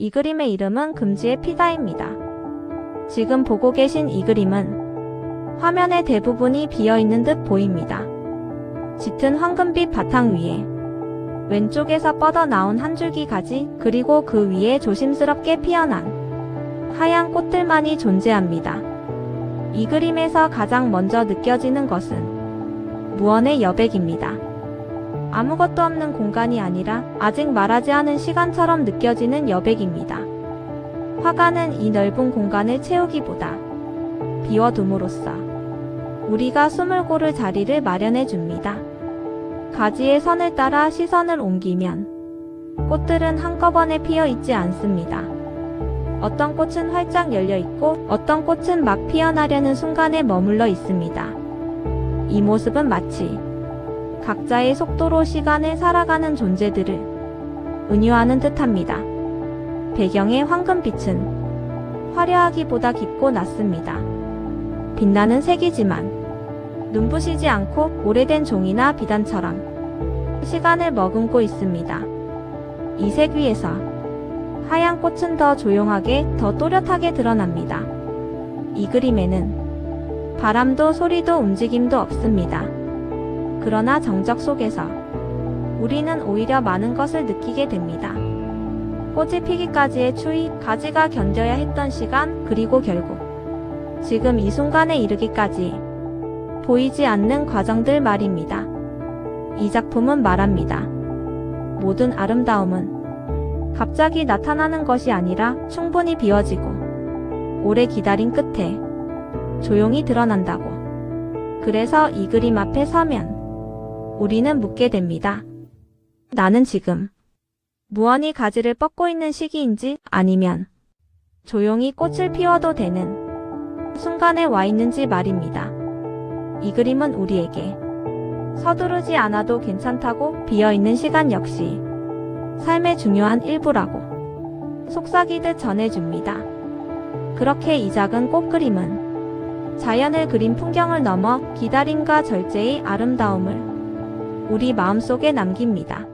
이 그림의 이름은 금지의 피자입니다. 지금 보고 계신 이 그림은 화면의 대부분이 비어 있는 듯 보입니다. 짙은 황금빛 바탕 위에 왼쪽에서 뻗어나온 한 줄기 가지 그리고 그 위에 조심스럽게 피어난 하얀 꽃들만이 존재합니다. 이 그림에서 가장 먼저 느껴지는 것은 무언의 여백입니다. 아무것도 없는 공간이 아니라 아직 말하지 않은 시간처럼 느껴지는 여백입니다. 화가는 이 넓은 공간을 채우기보다 비워둠으로써 우리가 숨을 고를 자리를 마련해 줍니다. 가지의 선을 따라 시선을 옮기면 꽃들은 한꺼번에 피어 있지 않습니다. 어떤 꽃은 활짝 열려 있고 어떤 꽃은 막 피어나려는 순간에 머물러 있습니다. 이 모습은 마치 각자의 속도로 시간을 살아가는 존재들을 은유하는 듯합니다. 배경의 황금빛은 화려하기보다 깊고 낮습니다. 빛나는 색이지만 눈부시지 않고 오래된 종이나 비단처럼 시간을 머금고 있습니다. 이 색 위에서 하얀 꽃은 더 조용하게, 더 또렷하게 드러납니다. 이 그림에는 바람도 소리도 움직임도 없습니다. 그러나 정적 속에서 우리는 오히려 많은 것을 느끼게 됩니다. 꽃이 피기까지의 추위, 가지가 견뎌야 했던 시간, 그리고 결국 지금 이 순간에 이르기까지 보이지 않는 과정들 말입니다. 이 작품은 말합니다. 모든 아름다움은 갑자기 나타나는 것이 아니라 충분히 비워지고 오래 기다린 끝에 조용히 드러난다고. 그래서 이 그림 앞에 서면 우리는 묻게 됩니다. 나는 지금 무언이 가지를 뻗고 있는 시기인지 아니면 조용히 꽃을 피워도 되는 순간에 와 있는지 말입니다. 이 그림은 우리에게 서두르지 않아도 괜찮다고 비어있는 시간 역시 삶의 중요한 일부라고 속삭이듯 전해줍니다. 그렇게 이 작은 꽃 그림은 자연을 그린 풍경을 넘어 기다림과 절제의 아름다움을 우리 마음속에 남깁니다.